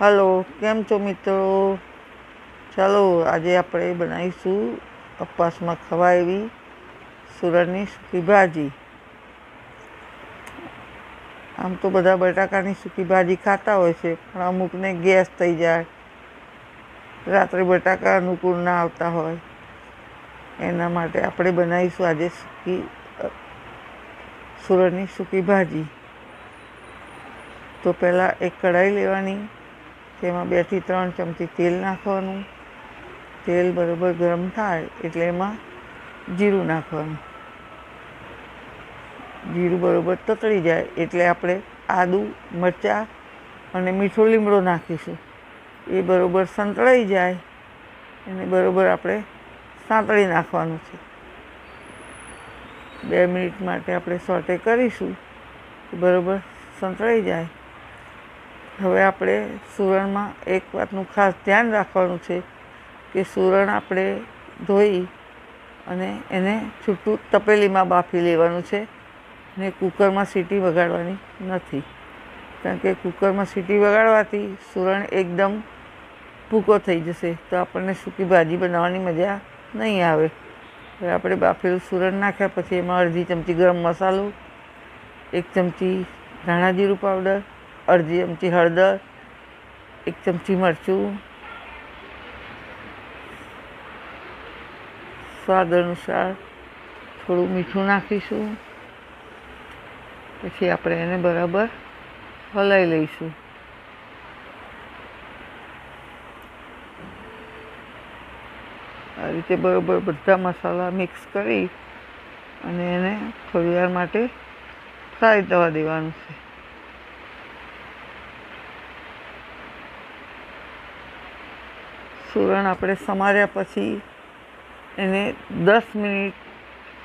Hello કેમ છો મિત્રો? ચાલો, આજે આપણે બનાવીશું અપવાસમાં ખવાય એવી સુરણની સૂકી ભાજી. આમ તો બધા બટાકાની સૂકી ભાજી ખાતા હોય છે, પણ અમુકને ગેસ થઈ જાય. રાત્રે બટાકા અનુકૂળ ના આવતા હોય. એના માટે આપણે બનાવીશું આજે સૂકી સુરણની સૂકી ભાજી. તો પહેલાં એક કઢાઈ લેવાની. તેમાં બેથી ત્રણ ચમચી તેલ નાખવાનું. તેલ બરાબર ગરમ થાય એટલે એમાં જીરું નાખવાનું. જીરું બરાબર તતળી જાય એટલે આપણે આદું, મરચાં અને મીઠો લીમડો નાખીશું. એ બરાબર સંતળાઈ જાય એને બરાબર આપણે સાંતળી નાખવાનું છે. બે મિનિટ માટે આપણે સોટે કરીશું બરાબર સંતળાઈ જાય. હવે આપણે સુરણમાં એક વાતનું ખાસ ધ્યાન રાખવાનું છે કે સુરણ આપણે ધોઈ અને એને છૂટું તપેલીમાં બાફી લેવાનું છે ને કુકરમાં સીટી વગાડવાની નથી. કારણ કે કુકરમાં સીટી વગાડવાથી સુરણ એકદમ ભૂકો થઈ જશે તો આપણને સૂકી ભાજી બનાવવાની મજા નહીં આવે. હવે આપણે બાફેલું સુરણ નાખ્યા પછી એમાં અડધી ચમચી ગરમ મસાલો, એક ચમચી ધાણા જીરું પાવડર અડધી ચમચી હળદર, એક ચમચી મરચું. સ્વાદ અનુસાર થોડું મીઠું નાખીશું. પછી આપણે એને બરાબર હલાવી લઈશું. આ રીતે બરાબર બધા મસાલા મિક્સ કરી અને એને થોડી વાર માટે ફ્રાય થવા દેવાનું છે. સુરણ આપણે સમાર્યા પછી એને દસ મિનિટ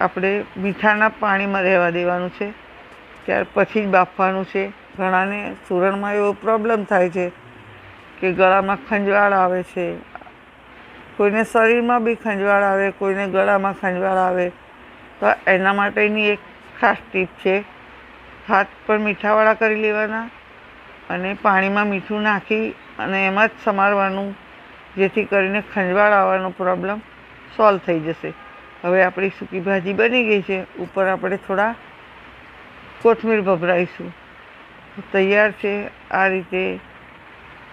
આપણે મીઠાના પાણીમાં રહેવા દેવાનું છે. ત્યાર પછી જ બાફવાનું છે. ઘણાને સુરણમાં એવો પ્રોબ્લેમ થાય છે કે ગળામાં ખંજવાળ આવે છે. કોઈને શરીરમાં બી ખંજવાળ આવે, કોઈને ગળામાં ખંજવાળ આવે. તો એના માટેની એક ખાસ ટીપ છે. હાથ પર મીઠાવાળા કરી લેવાના અને પાણીમાં મીઠું નાખી અને એમાં જ સમારવાનું જેથી કરીને ખંજવાળ આવવાનો પ્રોબ્લેમ સોલ્વ થઈ જશે. હવે આપણી સૂકી ભાજી બની ગઈ છે. ઉપર આપણે થોડા કોથમીર ભભરાઈશું. તૈયાર છે આ રીતે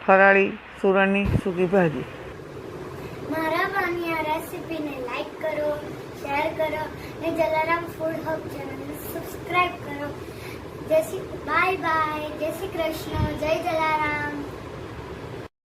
ફરાળી સુરણની સૂકી ભાજી. મારા આ રેસીપીને લાઈક કરો શેર કરો અને જલારામ ફૂડ હબ ચેનલને સબસ્ક્રાઇબ કરો. જય શ્રી બાય બાય જય શ્રી કૃષ્ણ. જય જલારામ.